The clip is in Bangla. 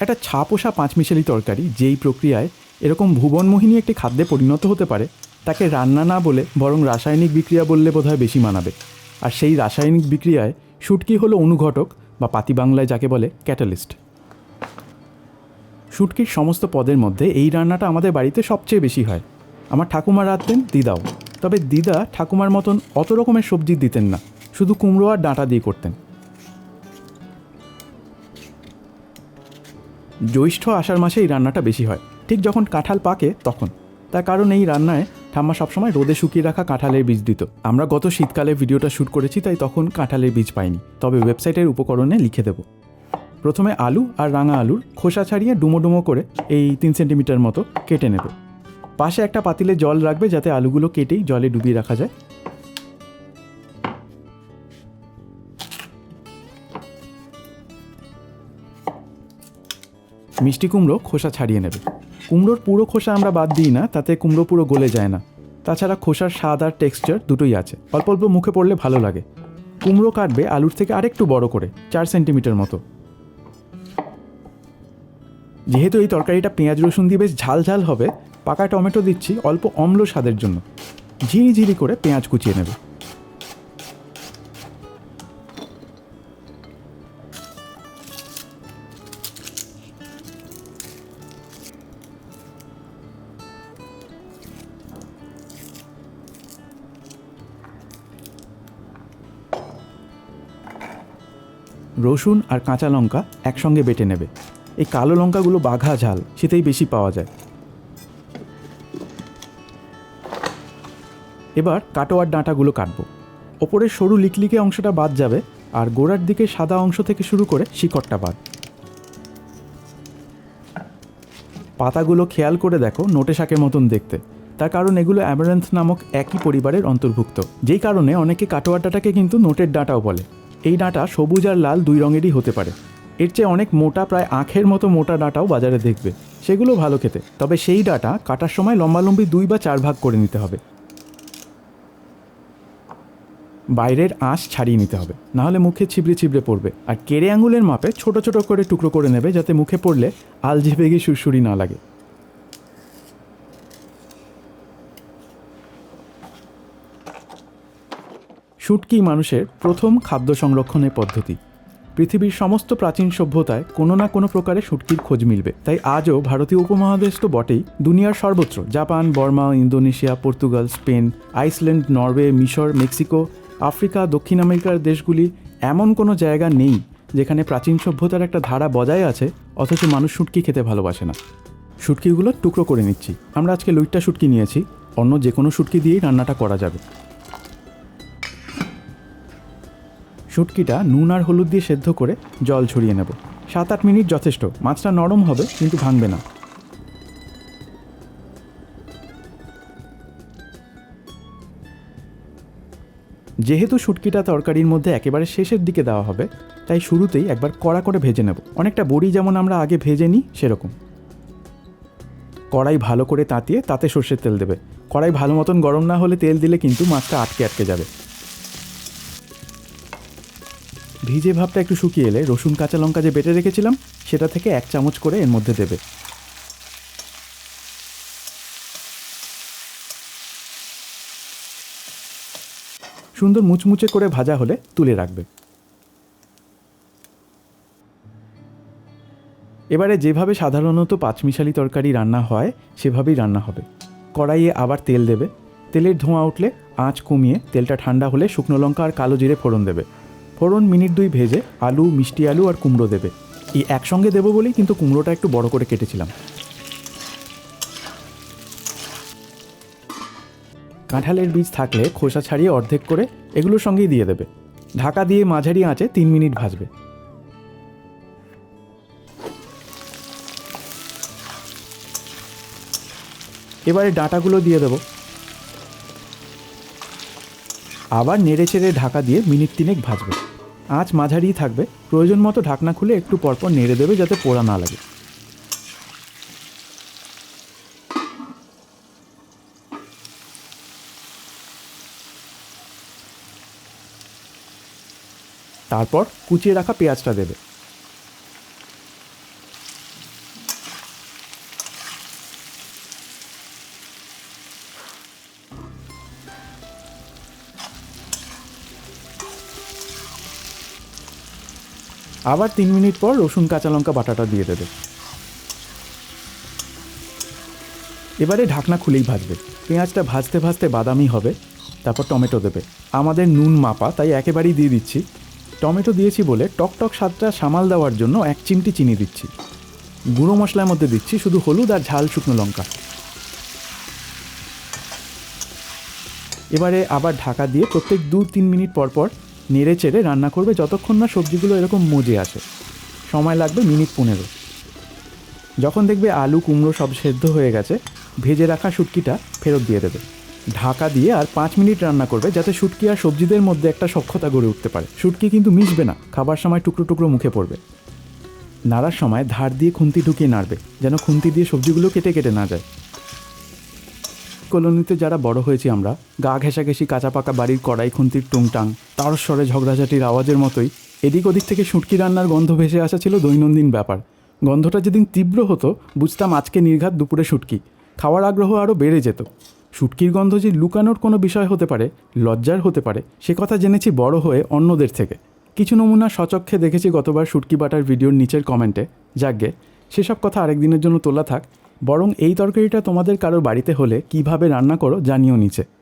একটা ছাপোষা পাঁচমিশালি তরকারি, যেই প্রক্রিয়ায় এরকম ভুবনমোহিনী একটি খাদ্যে পরিণত হতে পারে, তাকে রান্না না বলে বরং রাসায়নিক বিক্রিয়া বললে বোধহয় বেশি মানাবে। আর সেই রাসায়নিক বিক্রিয়ায় শুটকি হলো অনুঘটক বা পাতি বাংলায় যাকে বলে ক্যাটালিস্ট। শুটকির সমস্ত পদের মধ্যে এই রান্নাটা আমাদের বাড়িতে সবচেয়ে বেশি হয়। আমার ঠাকুমা রাঁধতেন, দিদাও। তবে দিদা ঠাকুমার মতন অত রকমের সবজি দিতেন না। শুধু কুমড়ো আর ডাঁটা দিয়ে করতেন। জ্যৈষ্ঠ আষাঢ় মাসে এই রান্নাটা বেশি হয়। ঠিক যখন কাঁঠাল পাকে তখন। তার কারণ এই রান্নায় ঠাম্মা সবসময় রোদে শুকিয়ে রাখা কাঁঠালের বীজ দিত। আমরা গত শীতকালে ভিডিওটা শ্যুট করেছি, তাই তখন কাঁঠালের বীজ পাইনি। তবে ওয়েবসাইটের উপকরণে লিখে দেবো। প্রথমে আলু আর রাঙা আলুর খোসা ছাড়িয়ে ডুমো ডুমো করে এই তিন সেন্টিমিটার মতো কেটে নেব। পাশে একটা পাতিলে জল রাখবে যাতে আলুগুলো কেটেই জলে ডুবিয়ে রাখা যায়। মিষ্টি কুমড়ো খোসা ছাড়িয়ে নেবে। কুমড়োর পুরো খোসা আমরা বাদ দিই না, তাতে কুমড়ো পুরো গলে যায় না। তাছাড়া খোসার স্বাদ আর টেক্সচার দুটোই আছে। অল্প অল্প মুখে পড়লে ভালো লাগে। কুমড়ো কাটবে আলুর থেকে আরেকটু বড় করে, চার সেন্টিমিটার মতো। যেহেতু এই তরকারিটা পেঁয়াজ, রসুন দিয়ে বেশ ঝাল ঝাল হবে, পাকা টমেটো দিচ্ছি অল্প অম্ল স্বাদের জন্য। ঝিরি ঝিরি করে পেঁয়াজ কুচিয়ে নেবে। রসুন আর কাঁচা লঙ্কা একসঙ্গে বেটে নেবে। এই কালো লঙ্কাগুলো বাঘা ঝাল সেটাই বেশি পাওয়া যায়। এবার কাটোয়ার ডাঁটাগুলো কাটবো। ওপরের সরু লিকলিকে অংশটা বাদ যাবে আর গোড়ার দিকে সাদা অংশ থেকে শুরু করে শিকড়টা বাদ। পাতাগুলো খেয়াল করে দেখো নোটে শাকের মতন দেখতে। তার কারণ এগুলো অ্যামারেন্থ নামক একই পরিবারের অন্তর্ভুক্ত। যেই কারণে অনেকে কাটোয়ার ডাঁটাকে কিন্তু নোটের ডাঁটাও বলে। এই ডাঁটা সবুজ আর লাল দুই রঙেরই হতে পারে। এর চেয়ে অনেক মোটা প্রায় আখের মতো মোটা ডাঁটাও বাজারে দেখবে। সেগুলো ভালো খেতে, তবে সেই ডাঁটা কাটার সময় লম্বালম্বি দুই বা চার ভাগ করে নিতে হবে। বাইরের আঁশ ছাড়িয়ে নিতে হবে নাহলে মুখে ছিবড়ে ছিবড়ে পড়বে। আর কেড়ে আঙুলের মাপে ছোট ছোট করে টুকরো করে নেবে যাতে মুখে পড়লে আলঝে বেগে সুরসুরি না লাগে। শুটকি মানুষের প্রথম খাদ্য সংরক্ষণের পদ্ধতি। পৃথিবীর সমস্ত প্রাচীন সভ্যতায় কোনো না কোনো প্রকারে শুটকির খোঁজ মিলবে। তাই আজও ভারতীয় উপমহাদেশ তো বটেই। দুনিয়ার সর্বত্র, Japan, Burma, Indonesia, Portugal, Spain, Iceland, Norway, মিশর, মেক্সিকো, আফ্রিকা, দক্ষিণ আমেরিকার দেশগুলি এমন কোনো জায়গা নেই যেখানে প্রাচীন সভ্যতার একটা ধারা বজায় আছে, অথচ মানুষ শুটকি খেতে ভালোবাসে না। শুটকিগুলো টুকরো করে নিচ্ছি। আমরা আজকে লুইটটা শুটকি নিয়েছি। অন্য যে কোনো শুটকি দিয়েই রান্নাটা করা যাবে। শুটকিটা নুন আর হলুদ দিয়ে সেদ্ধ করে জল ছড়িয়ে নেব। সাত আট মিনিট যথেষ্ট। মাছটা নরম হবে, কিন্তু ভাঙবে না। যেহেতু শুটকিটা তরকারির মধ্যে একেবারে শেষের দিকে দেওয়া হবে, তাই শুরুতেই একবার কড়া করে ভেজে নেব। অনেকটা বড়ি যেমন আমরা আগে ভেজে নিই, সেরকম। কড়াই ভালো করে তাঁতিয়ে তাতে সর্ষের তেল দেবে। কড়াই ভালো মতন গরম না হলে তেল দিলে কিন্তু মাছটা আটকে আটকে যাবে। ভিজে ভাবটা একটু শুকিয়ে এলে রসুন, কাঁচা লঙ্কা যে বেটে রেখেছিলাম, সেটা থেকে এক চামচ করে এর মধ্যে দেবে। সুন্দর মুচমুচে করে ভাজা হলে তুলে রাখবে। এবারে যেভাবে সাধারণত পাঁচমিশালি তরকারি রান্না হয়, সেভাবেই রান্না হবে। কড়াইয়ে আবার তেল দেবে। তেলের ধোঁয়া উঠলে আঁচ কমিয়ে তেলটা ঠান্ডা হলে শুকনো লঙ্কা আর কালো জিরে ফোড়ন দেবে। ফোড়ন মিনিট দুই ভেজে আলু, মিষ্টি আলু আর কুমড়ো দেবে। এই একসঙ্গে দেবো বলেই কিন্তু কুমড়োটা একটু বড় করে কেটেছিলাম। কাঁঠালের বীজ থাকলে খোসা ছাড়িয়ে অর্ধেক করে এগুলোর সঙ্গেই দিয়ে দেবে। ঢাকা দিয়ে মাঝারি আঁচে তিন মিনিট ভাজবে। এবারে ডাঁটাগুলো দিয়ে দেবো। আবার নেড়ে চেড়ে ঢাকা দিয়ে মিনিট তিনেক ভাজবে। আঁচ মাঝারিই থাকবে। প্রয়োজন মতো ঢাকনা খুলে একটু পরপর নেড়ে দেবে যাতে পোড়া না লাগে। তারপর কুচিয়ে রাখা পেঁয়াজটা দেবে। আবার তিন মিনিট পর রসুন, কাঁচা লঙ্কা, বাটাটা দিয়ে দেবে। এবারে ঢাকনা খুলেই ভাজবে। পেঁয়াজটা ভাজতে ভাজতে বাদামি হবে, তারপর টমেটো দেবে। আমাদের নুন মাপা, তাই একেবারেই দিয়ে দিচ্ছি। টমেটো দিয়েছি বলে টক টক স্বাদটা সামাল দেওয়ার জন্য এক চিমটি চিনি দিচ্ছি। গুঁড়ো মশলার মধ্যে দিচ্ছি শুধু হলুদ আর ঝাল শুকনো লঙ্কা। এবারে আবার ঢাকা দিয়ে প্রত্যেক দু তিন মিনিট পর পর নেড়ে চেড়ে রান্না করবে যতক্ষণ না সবজিগুলো এরকম মজে আসে সময় লাগবে মিনিট পনেরো। যখন দেখবে আলু, কুমড়ো সব সেদ্ধ হয়ে গেছে, ভেজে রাখা শুটকিটা ফেরত দিয়ে দেবে। ঢাকা দিয়ে আর পাঁচ মিনিট রান্না করবে যাতে শুটকি আর সবজিদের মধ্যে একটা সক্ষতা গড়ে উঠতে পারে। শুটকি কিন্তু মিশবে না, খাবার সময় টুকরো টুকরো মুখে পড়বে। নাড়ার সময় ধার দিয়ে খুন্তি ঢুকিয়ে নাড়বে, যেন খুন্তি দিয়ে সবজিগুলো কেটে কেটে না যায়। কলোনিতে যারা বড় হয়েছি আমরা, গা ঘেঁষাঘেঁষি কাঁচা পাকা বাড়ির কড়াই, খুন্তির টুংটাং, তার স্বরে ঝগড়াঝাটির আওয়াজের মতোই এদিক ওদিক থেকে শুটকি রান্নার গন্ধ ভেসে আসা ছিল দৈনন্দিন ব্যাপার। গন্ধটা যেদিন তীব্র হতো, বুঝতাম আজকে নির্ঘাত দুপুরে শুটকি। খাওয়ার আগ্রহ আরও বেড়ে যেত। শুটকির গন্ধ যে লুকানোর কোনো বিষয় হতে পারে, লজ্জার হতে পারে, সে কথা জেনেছি বড় হয়ে অন্যদের থেকে। কিছু নমুনা সচক্ষে দেখেছি গতবার শুটকি বাটার ভিডিওর নিচের কমেন্টে। যাকগে সেসব কথা আরেকদিনের জন্য তোলা থাক। বরং এই তরকারিটা তোমাদের কারোর বাড়িতে হলে কীভাবে রান্না করো জানিও নিচে।